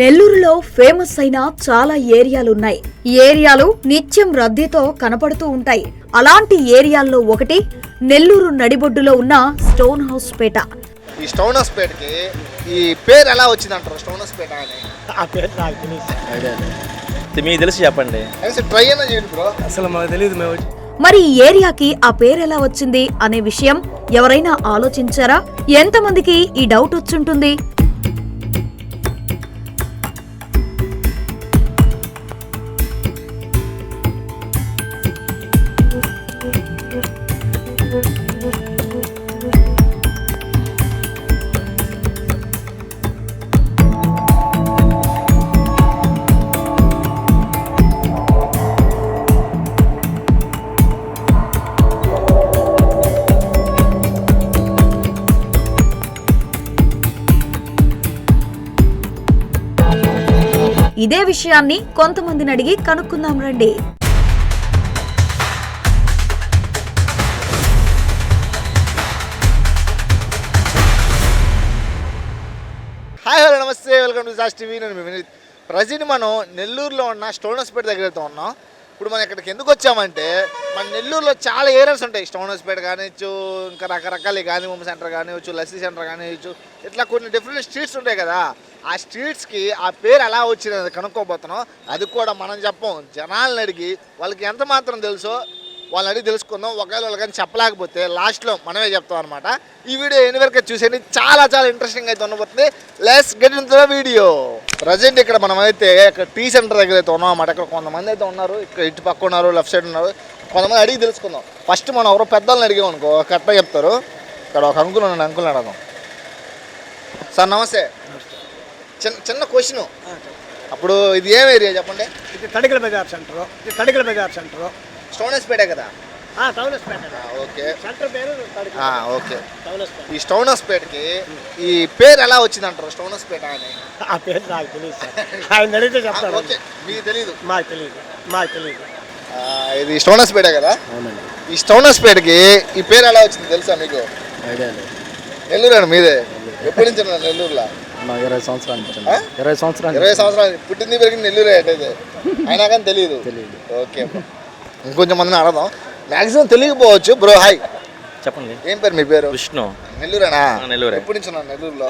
నెల్లూరులో ఫేమస్ అయిన చాలా ఏరియాలున్నాయి. ఈ ఏరియాలు నిత్యం రద్దీతో కనపడుతూ ఉంటాయి. అలాంటి ఏరియాల్లో ఒకటి నెల్లూరు నడిబొడ్డులో ఉన్న స్టోన్ హౌస్ పేట. ఈ స్టోన్ హౌస్ పేటకి ఈ పేరు ఎలా వచ్చింది అంటారు స్టోన్ హౌస్ పేట అని. ఆ పేరు నాకు తెలియదు మీకు తెలిసి చెప్పండి. ట్రై అయినా చేయండి బ్రో అసలు మాకు తెలియదు మేము వచ్చి మరి ఈ ఏరియాకి ఆ పేరు ఎలా వచ్చింది అనే విషయం ఎవరైనా ఆలోచించారా? ఎంతమందికి ఈ డౌట్ వచ్చుంటుంది? ఇదే విషయాన్ని కొంతమందిని అడిగి కనుక్కుందాం రండి. Hi hello namaste welcome to Jaas TV. నేను ప్రజెంట్ మనం నెల్లూరులో ఉన్న స్టోన్ హాస్పిటల్ దగ్గర ఉన్నాం. ఇప్పుడు మనం ఇక్కడికి ఎందుకు వచ్చామంటే మన నెల్లూరులో చాలా ఏరియాస్ ఉంటాయి. స్టోన్ హౌస్ కానివచ్చు ఇంకా రకరకాల గాంధీ బొమ్మ సెంటర్ కానివచ్చు లస్సీ సెంటర్ కానివచ్చు ఇట్లా కొన్ని డిఫరెంట్ స్ట్రీట్స్ ఉంటాయి కదా. ఆ స్ట్రీట్స్కి ఆ పేరు ఎలా వచ్చింది అది కనుక్కోబోతున్నాం. అది కూడా మనం చెప్పం. జనాలను అడిగి వాళ్ళకి ఎంత మాత్రం తెలుసో వాళ్ళని అడిగి తెలుసుకుందాం. ఒకవేళ వాళ్ళకని చెప్పలేకపోతే లాస్ట్లో మనమే చెప్తాం అనమాట ఈ వీడియో ఎన్ని వరకు చూసేయండి. చాలా చాలా ఇంట్రెస్టింగ్ అయితే ఉండబోతుంది. Let's get in video present ఇక్కడ మనం అయితే ఇక్కడ టీ సెంటర్ దగ్గర అయితే ఉన్నాం అన్నమాట. ఇక్కడ కొంతమంది అయితే ఉన్నారు. ఇక్కడ ఇటు పక్క ఉన్నారు లెఫ్ట్ సైడ్ ఉన్నారు. కొంతమంది అడిగి తెలుసుకుందాం. ఫస్ట్ మనం ఎవరో పెద్దవాళ్ళని అడిగాం అనుకో కరెక్ట్గా చెప్తారు. ఇక్కడ ఒక అంకుల్ ఉన్నాడు అంకుల్ అడదాం సార్ నమస్తే. చిన్న చిన్న క్వశ్చన్ అప్పుడు ఇది ఏం ఏరియా చెప్పండి. ఇది తడికల బజార్ సెంటర్. ఇది తడికల బజార్ సెంటర్. స్టోనెస్ పేటే కదా ఓకే. ఓకే ఈ స్టోన్ హౌస్ పేటకి ఈ పేరు ఎలా వచ్చింది అంటారు స్టోన్ హౌస్ పేట అని? ఆ పేరు నాకు తెలియదు సార్. ఆయన అడిగితే చెప్తాను. ఓకే. మీకు తెలీదు? మాకు తెలియదు మాకు తెలియదు ఇది స్టోన్ హౌస్ పేట కదా? అవునండి. ఈ స్టోన్ హౌస్ పేటకి ఈ పేరు ఎలా వచ్చింది తెలుసా మీకు? నెల్లూరు అండి మీదే? ఎప్పటి నుంచి ఉన్నారు నెల్లూరులో? ఇరవై సంవత్సరాలు ఇరవై సంవత్సరాలు ఇరవై సంవత్సరాలు. పుట్టింది పెరిగింది నెల్లూరే అటైతే అయినా కానీ తెలియదు తెలియదు ఓకే. ఇంకొంచెం మందిని అడదాం. మ్యాక్సిమం తెలియకపోవచ్చు బ్రో హాయ్ చెప్పండి. ఏం పేరు మీ పేరు? విష్ణు. నెల్లూరేనా? నెల్లూరే. ఎప్పటి నుంచి ఉన్నారు నెల్లూరులో?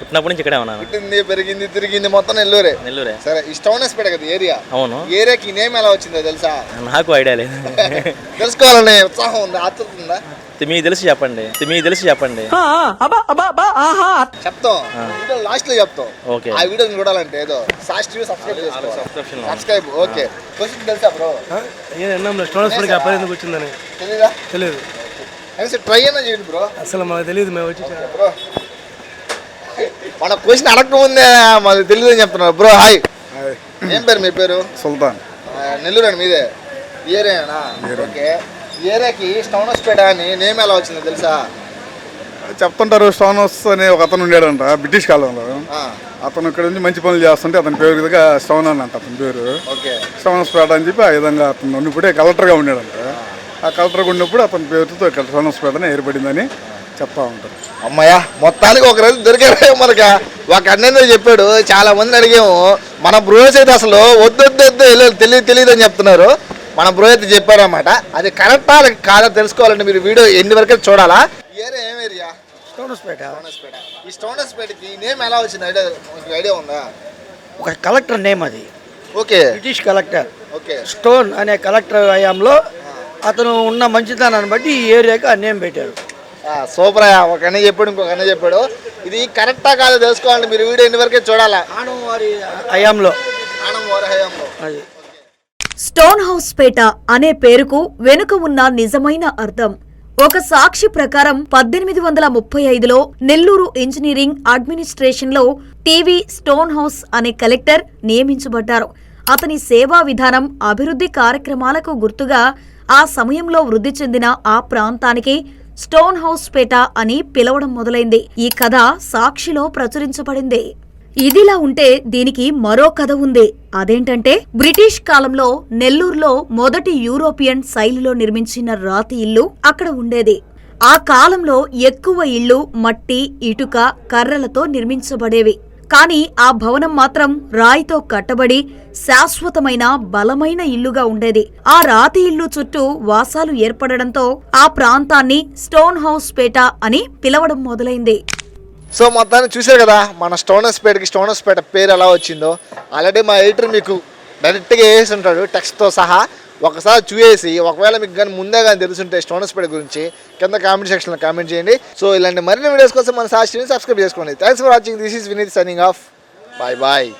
పుట్టినప్పటి నుంచి ఇక్కడే ఉన్నాను. పుట్టింది పెరిగింది తిరిగింది మొత్తం నెల్లూరే. నెల్లూరే. సరే ఈ స్టోన్ హౌస్ పేట కదా ఏరియా? అవును. ఏరియాకి ఈ నేమ్ ఎలా వచ్చిందో తెలుసా? నాకు ఐడియా లేదు. తెలుసుకోవాలనే ఉత్సాహం ఉంది? ఆతృత ఉందా మీకు తెలిసి చెప్పండి. మీకు తెలిసి చెప్పండి. చెప్తాం. వీడియో లాస్ట్లో చెప్తాం. ఓకే. ఆ వీడియోని చూడాలంటే ఏదో సాస్ట్ సబ్స్క్రైబ్ చేసుకోవాలి. Subscription subscribe okay. క్వశ్చన్ తెలుసా బ్రో స్టోనస్ ఎందుకు వచ్చిందని. తెలియదు కనీసం ట్రై అయినా చేయండి బ్రో అసలు మాకు తెలియదు మేము వచ్చి బ్రో మన క్వశ్చన్ అడగకముందే మాది తెలియదు అని చెప్తున్నారు. బ్రో హాయ్ ఏం పేరు మీ పేరు? సుల్తాన్. నెల్లూరు అండి మీదే? ఈ ఏరియానా ఓకే. ఈ ఏరియాకి స్టోన్ హౌస్ పేట అని నేమ్ ఎలా వచ్చిందో తెలుసా? చెప్తుంటారు స్టోన్ హౌస్ అనే ఒక అతను ఉండేడంట బ్రిటిష్ కాలంలో. అతను ఇక్కడ నుంచి మంచి పనులు చేస్తుంటే అతని పేరు విధంగా స్టోన్ అని అంట అతని పేరు. ఓకే. స్టోన్ హౌస్ పేట అని చెప్పి ఆ విధంగా అతను ఉన్నప్పుడే కలెక్టర్గా ఉన్నాడంట ఆ. కలెక్టర్గా ఉన్నప్పుడు అతని పేరుతో ఇక్కడ స్టోన్ హౌస్ పేటనే ఏర్పడిందని చెప్తా ఉంటారు. అమ్మయ్య మొత్తానికి ఒక రోజు దొరికారు మనక. ఒక అన్నేందో చెప్పాడు చాలా మందిని అడిగాము మన బ్రోస్ అయితే అసలు వద్దు వద్దు వద్దు వెళ్ళాలి తెలియదు తెలియదు అని చెప్తున్నారు. మన బ్రో అయితే చెప్పారన్నమాట. అది కరెక్టా కాదా తెలుసుకోవాలంటే మీరు వీడియో ఎన్ని వరకు చూడాలా? ఏం ఏరియా? స్టోనస్పేట. ఈ స్టోనస్పేటకి నేమ్ ఎలా వచ్చింది? ఐడియా ఐడియా ఉందా? ఒక కలెక్టర్ నేమ్ అది. Okay. British collector. Okay. Stone అనే కలెక్టర్ హయాంలో అతను ఉన్న మంచితనాన్ని బట్టి ఈ ఏరియాకి ఆ నేమ్ పెట్టారు. సూపర్ ఒక అన్న చెప్పాడు ఇంకొక అన్న చెప్పాడు. ఇది కరెక్టా కాదా తెలుసుకోవాలంటే మీరు వీడియో ఎన్ని వరకే చూడాలా? హయాంలో. అది. స్టోన్ హౌస్ పేట అనే పేరుకు వెనుక ఉన్న నిజమైన అర్థం. ఒక సాక్షి ప్రకారం పద్దెనిమిది వందల ముప్పై ఐదులో నెల్లూరు ఇంజనీరింగ్ అడ్మినిస్ట్రేషన్లో టీవీ స్టోన్ హౌస్ అనే కలెక్టర్ నియమించబడ్డారు. అతని సేవా విధానం అభివృద్ధి కార్యక్రమాలకు గుర్తుగా ఆ సమయంలో వృద్ధి చెందిన ఆ ప్రాంతానికి స్టోన్ హౌస్ పేట అని పిలవడం మొదలైంది. ఈ కథ సాక్షిలో ప్రచురించబడింది. ఇదిలా ఉంటే దీనికి మరో కథ ఉంది. అదేంటంటే బ్రిటిష్ కాలంలో నెల్లూరులో మొదటి యూరోపియన్ శైలిలో నిర్మించిన రాతి ఇల్లు అక్కడ ఉండేది. ఆ కాలంలో ఎక్కువ ఇళ్ళు మట్టి ఇటుక కర్రలతో నిర్మించబడేవి. కానీ ఆ భవనం మాత్రం రాయితో కట్టబడి శాశ్వతమైన బలమైన ఇల్లుగా ఉండేది. ఆ రాతి ఇల్లు చుట్టూ వాసాలు ఏర్పడడంతో ఆ ప్రాంతాన్ని స్టోన్ హౌస్ పేట అని పిలవడం మొదలైంది. సో మొత్తాన్ని చూశారు కదా మన స్టోనస్పేటకి స్టోనస్పేట పేరు ఎలా వచ్చిందో. ఆల్రెడీ మా ఎడిటర్ మీకు డైరెక్ట్గా వేసి ఉంటాడు టెక్స్ట్తో సహా ఒకసారి చూసేసి ఒకవేళ మీకు కానీ ముందే కానీ తెలుసుంటే స్టోనస్పేట గురించి కింద కామెంట్ సెక్షన్లో కామెంట్ చేయండి. సో ఇలాంటి మరిన్ని వీడియోస్ కోసం మన సాక్షిని సబ్స్క్రైబ్ చేసుకోండి. Thanks for watching this is Vineeth signing off bye bye